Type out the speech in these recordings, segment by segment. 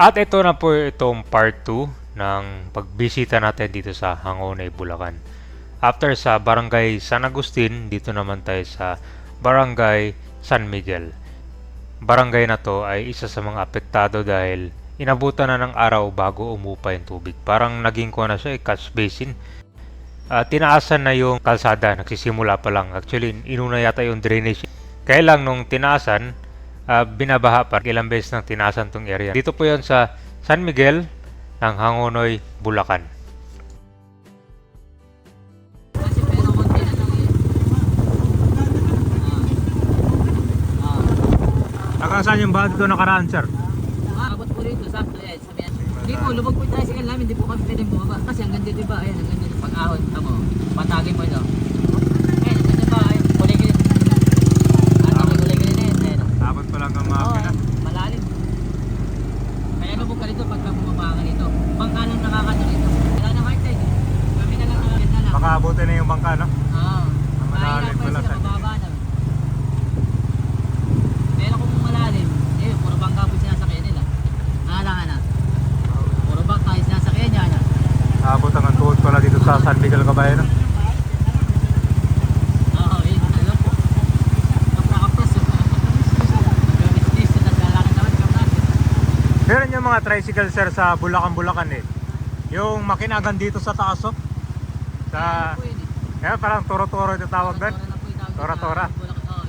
At ito na po itong part 2 ng pagbisita natin dito sa Hangonay, Bulacan. After sa Barangay San Agustin, dito naman tayo sa Barangay San Miguel. Barangay na to ay isa sa mga apektado dahil inabutan na ng araw bago umupa yung tubig. Parang naging ko na siya, eh, catch basin. Ah, tinaasan na yung kalsada, nagsisimula pa lang. Actually, inuna yata yung drainage. Kaya lang nung tinaasan, ah, binabaha pa. Ilang beses nang tinaasan tong area. Dito po yon sa San Miguel ng Hangonoy, Bulacan. Hanggang saan yung baha dito nakaraan, sir? Ah, abot po rito, sakto yan, sabi yan. Hindi po, lubog po yung tricycle namin, hindi po kami pwede bumaba. Kasi hanggang dito ba, ayan, hanggang dito, pag ahon, tamo, patagin mo ito. Ayan, hanggang dito ba, ayun, kuligilid. Ano, may kuligilid na yun, ayun. Dapat pa lang ang Oo, malalim. Kaya lubog ka rito pagka bumaba ka rito. Bangka lang nakakato rito. Wala na hard time. Kami na lang nakakit na lang. Baka abutin na yung bangka, no? Oo. Malalim Mahirap pa pala sila sa- mababa na. Pero kung malalim, eh, puro bangka po sinasakyan nila. Alangan na. Puro bangka yung sinasakyan niya. na. Abot ang tuhod pala dito sa San Miguel Cabayan, no? Oo, eh, alam po. Kaprakapras. Gamit this, naglalakad naman kaprakapras. Meron yung mga tricycle, sir, sa Bulacan-Bulacan, eh. Yung makinagan dito sa taas, oh. Sa... Yun eh. Parang toro-toro ito tawag doon. Tora-tora. Bulacan.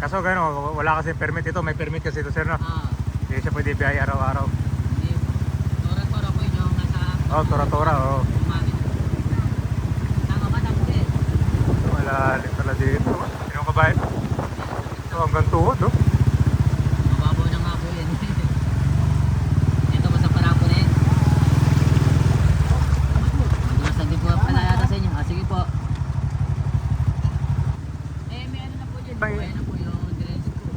Kaso gano'n, wala kasi permit ito. May permit kasi ito, sir, no? ah, Hindi siya pwede biyahe araw-araw. Tora-tora po yun yung nasa... Oh, tora-tora, oh. Malalim pala dito. Sino ka ba? Ito hanggang tuhod, oh. Mababaw na nga po yan. Ito ba sa parapo na yan? Madulas din po pala yata sa inyo. Ah, sige po. Eh, may ano na po dyan. May- May ano po yung drainage po.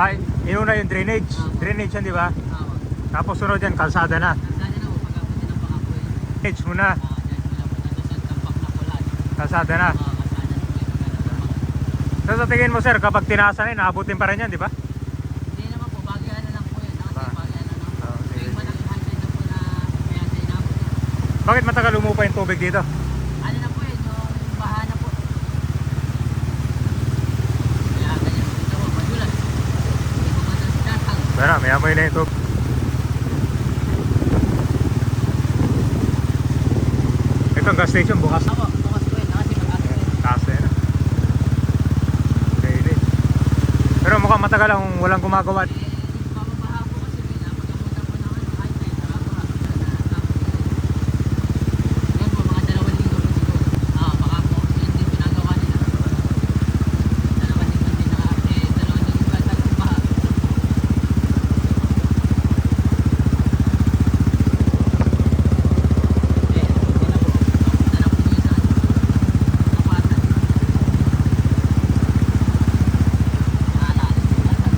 Ay, inuna yung drainage. Drainage yan, di ba? Tama. Tapos sunod yan, kalsada na. Nasaan na po pagkapunti ng pangapo yun. Drainage muna, Ah, na kulan. kalsada na. Ah. So sa tingin mo, sir, kapag tinasa na yun, naabutin pa rin yan, di ba? Hindi naman po. Bagay ano lang po yun. Kasi Ba- bagay ano lang. Ah, okay. Yung malaking high na po na kaya sa inabot. Bakit matagal umupa yung tubig dito? Ano na po yun, yung baha na po. Kaya ganyan po ito, madulas. Hindi po madulas Pero, may amoy na. Ito ang gas station, bukas. Ako, bukas po yun, kasi. Taas na. Pero mukhang matagal ang walang gumagawa. Eh, mababaha po kasi yun, ah, pagkapunta po ng ano, high tide, nakakawa. Yan po, mga dalawang linggo po siguro. Ah, baka po, yun din pinagawa nila. Dalawang linggo din naka, eh, dalawang linggo pa talagang baha. Eh, yun na po. Punta na po yun sa ano, kapatan. Naalala ko na lang.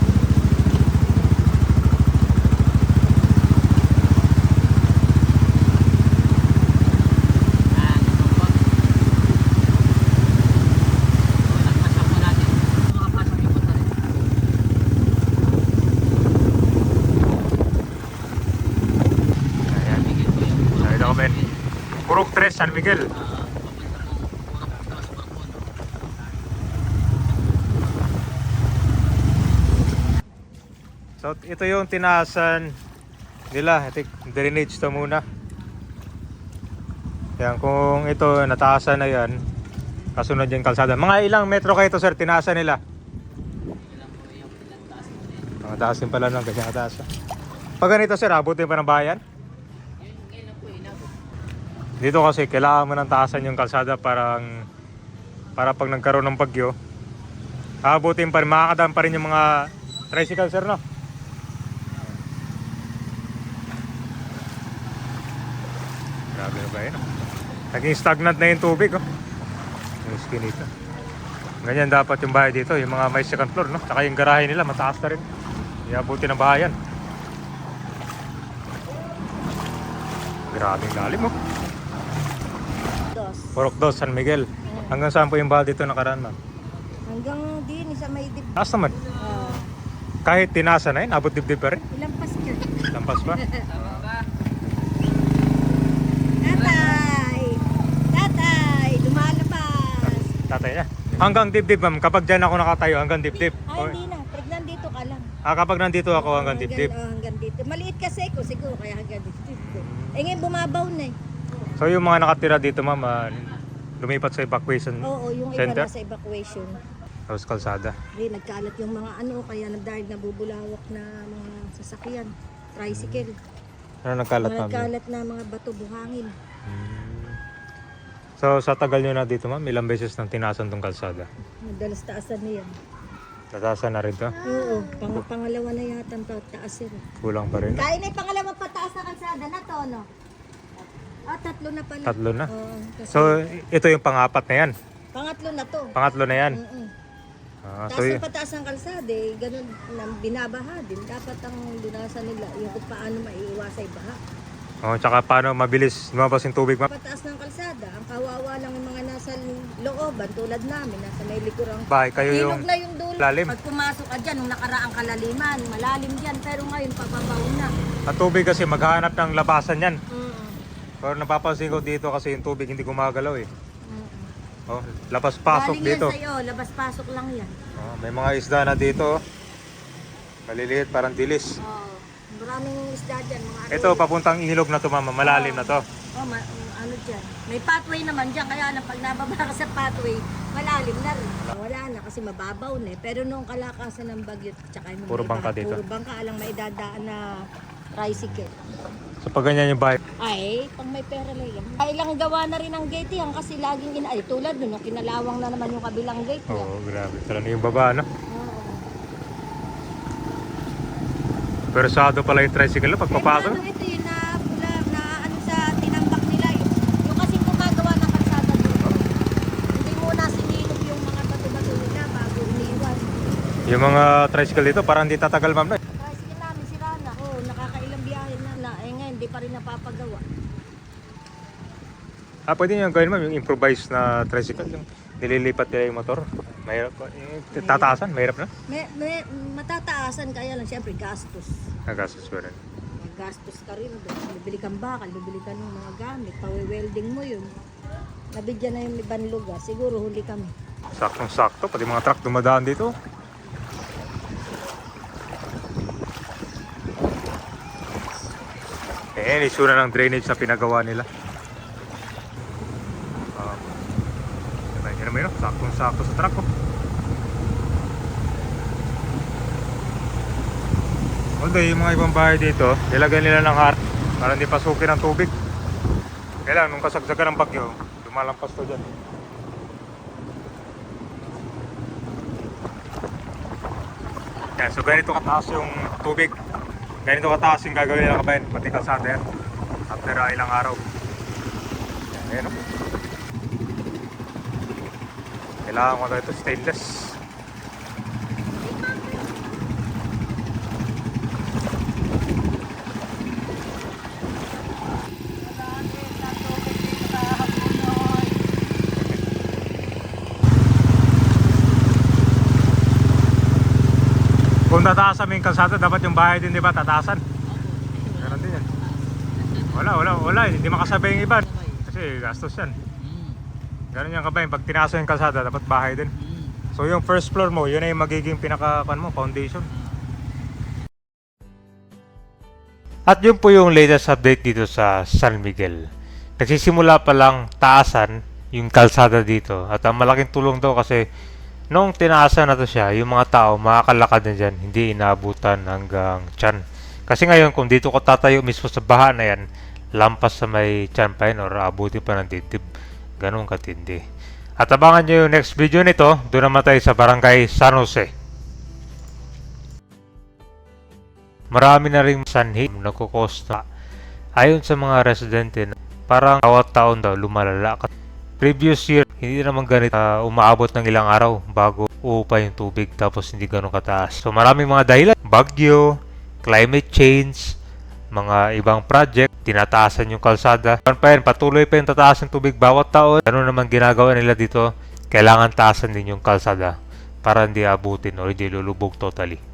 Ah, ito po. Lagpasan po natin. Makapasok yung punta rin. Ayan. Bigyan ko yung puro Ay, ito, men. Purok 3, San Miguel. Ah, papunta po. Puro tapos puro po, no? So, ito yung tinaasan nila. Ito, drainage to muna. Yan, kung ito nataasan na yan, kasunod yung kalsada. Mga ilang metro kayo ito, sir, tinaasan nila? Ilang taas po na yun. Mga taas din pala ng ganyan kataas. Pag ganito, sir, abutin pa ng bayan? Yun, ngayon na po, inabot. Dito kasi kailangan mo ng taasan yung kalsada parang para pag nagkaroon ng bagyo abutin pa rin, makakadaan pa rin yung mga tricycle sir no? Grabe na ba yun? Naging stagnant na yung tubig oh. Yung skin dito. Ganyan dapat yung bahay dito, yung mga may second floor no? Tsaka yung garahe nila mataas na rin. Iabutin ng bahayan. Grabe lalim oh. 2, San Miguel. Hanggang saan po yung baha dito nakaraan, ma'am? Hanggang din sa may dib. Taas naman. Ah, Kahit tinasa na yun, abot dibdib pa rin. pasker? Ilang Lampas pa. Tatay! Tatay! Lumalabas! Tatay na. Hanggang dibdib, ma'am. Kapag dyan ako nakatayo, hanggang dibdib. Ay, O- hindi na. Pag nandito ka lang. Ah, kapag nandito ako, hanggang dibdib. oh, hanggang dito. Maliit kasi ko siguro kaya hanggang dito. Eh ngayon bumabaw na eh. So yung mga nakatira dito, ma'am, ah, lumipat sa evacuation Oo, yung iba center. na sa evacuation. Tapos kalsada. Eh, nagkalat yung mga ano, kaya nagdahil na bubulawak na mga sasakyan. Tricycle. Ano nagkalat, ma'am? nagkalat na mga bato buhangin. Hmm. So sa tagal nyo na dito, ma'am, ilang beses nang tinasan tong kalsada? Madalas taasan na yan. Tatasan na rin to? Oo, pang pangalawa na yata ang ta- taas yun. Kulang pa rin. Kain ay pangalawang pataas na kalsada na to, no? Ah, tatlo na pala. Tatlo na? Oo, kasi So ito yung pang-apat na yan. pangatlo na to. Pangatlo na yan. Mm-mm. Ah, Taas so y- na pataas ng kalsada eh, ganun na binabaha din. Dapat ang dinasan nila yung kung paano maiiwasay baha. oh, tsaka paano mabilis lumabas yung tubig, ma'am? Pataas ng kalsada, ang kawawa lang yung mga nasa looban tulad namin, nasa may likurang Bahay, kayo yung... na yung dulo. lalim. Pag pumasok ka dyan, nung nakaraang kalaliman, malalim dyan. Pero ngayon, pababaw na. Ang tubig kasi maghanap ng labasan yan. Pero napapansin ko dito kasi yung tubig hindi gumagalaw eh. Mm. Oh, labas-pasok Galing dito. yan sa'yo, labas-pasok lang yan. Oh, may mga isda na dito. oh. Maliliit, parang dilis. Oh, maraming isda dyan, mga Ito, papuntang ilog na to, mama. Malalim na to. Oh, ma- ano dyan. May pathway naman dyan, kaya lang pag nababa ka sa pathway, malalim na rin. Wala na kasi mababaw na eh. Pero nung kalakasan ng bagyo, tsaka yung Puro bangka dito. Puro bangka, alang may dadaan na tricycle. So pag ganyan yung bahay, Ay, pang may pera lang yan. Ay, ilang gawa na rin ang gate yan kasi laging ina... Ay, tulad nun, kinalawang na naman yung kabilang gate Oo, oh, grabe. Talaga yung baba, no? Oo. Persado pala yung tricycle, no? Pag papasok. Ano ito yun na pula, na ano sa tinambak nila. Yung, yung kasi gumagawa ng kalsada doon. Hindi muna sinilog yung mga bato-bato nila bago umiwan. Yung mga tricycle dito, parang hindi tatagal, ma'am. no? Tricycle namin sira na. Oo, nakakailang biyahe na na. Eh ngayon, hindi pa rin napapagawa. Ah, pwede nyo gawin, ma'am, yung improvised na tricycle. Yung nililipat nila yung motor. Mahirap. Yung tataasan, mahirap na. May, may, matataasan kaya lang siyempre gastos. Nagastos pa rin. Gastos ka rin doon. Bibili kang bakal, bibili ka ng mga gamit, pawe-welding mo yun. Nabigyan na yung ibang lugar, siguro huli kami. Saktong-sakto, pati mga truck dumadaan dito. Eh, isura ng drainage na pinagawa nila. Um, yun naman yun, saktong-sakto sa truck ko. Although yung mga ibang bahay dito, nilagay nila ng harap para hindi pasukin ng tubig. Kaya lang, nung kasagsagan ng bagyo, lumalampas to dyan. Yan, so ganito kataas yung tubig. Ganito kataas yung gagawin nila kabayan, pati kalsada yan. After uh, ilang araw. Yan, ayan o. Kailangan ko na ito stainless. Kung tataasan mo yung kalsada, dapat yung bahay din, di ba? Tataasan. Meron din yan. Wala, wala, wala. Hindi makasabay yung iba. Kasi gastos yan. Ganun yung kabayan. Pag tinasa yung kalsada, dapat bahay din. So yung first floor mo, yun ay magiging pinaka kan mo, foundation. At yun po yung latest update dito sa San Miguel. Nagsisimula pa lang taasan yung kalsada dito. At ang malaking tulong daw kasi nung tinaasan na to siya, yung mga tao makakalakad na dyan, hindi inaabutan hanggang tiyan. Kasi ngayon, kung dito ko tatayo mismo sa baha na yan, lampas sa may tiyan pa yun or abuti pa ng dibdib. Ganun katindi. At abangan nyo yung next video nito, doon naman tayo sa barangay San Jose. Marami na rin sanhi nagkukosta. Ayon sa mga residente, parang bawat taon daw lumalala. Previous year, hindi naman ganito ah, umaabot ng ilang araw bago uupa yung tubig tapos hindi ganun kataas. So maraming mga dahilan. Bagyo, climate change, mga ibang project, tinataasan yung kalsada. Pan pa yan, patuloy pa yung tataas ng tubig bawat taon. Ano naman ginagawa nila dito, kailangan taasan din yung kalsada para hindi abutin o hindi lulubog totally.